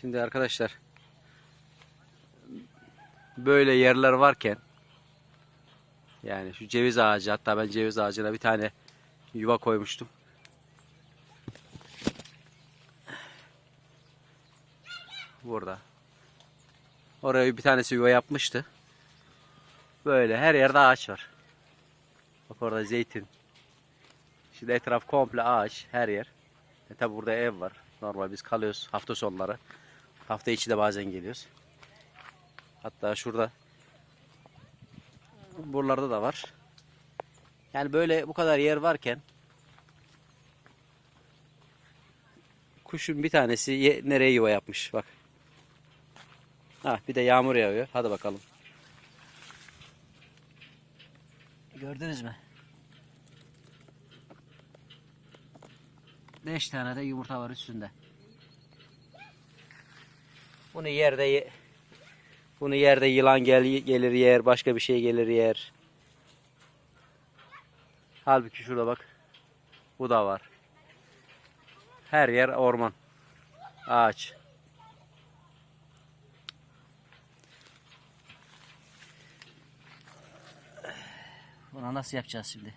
Şimdi arkadaşlar böyle yerler varken yani şu ceviz ağacı hatta ben ceviz ağacına bir tane yuva koymuştum. Burada. Oraya bir tanesi yuva yapmıştı. Böyle her yerde ağaç var. Bak orada zeytin. Şimdi etraf komple ağaç her yer. E tabi burada ev var. Normal biz kalıyoruz hafta sonları. Hafta içi de bazen geliyoruz. Hatta şurada buralarda da var. Yani böyle bu kadar yer varken kuşun bir tanesi ye- nereye yuva yapmış bak. Ha bir de yağmur yağıyor. Hadi bakalım. Gördünüz mü? 5 tane de yumurta var üstünde. Bunu yerde ye- bunu yerde yılan gel gelir yer, başka bir şey gelir yer. Halbuki şurada bak. Bu da var. Her yer orman. Ağaç. Buna nasıl yapacağız şimdi?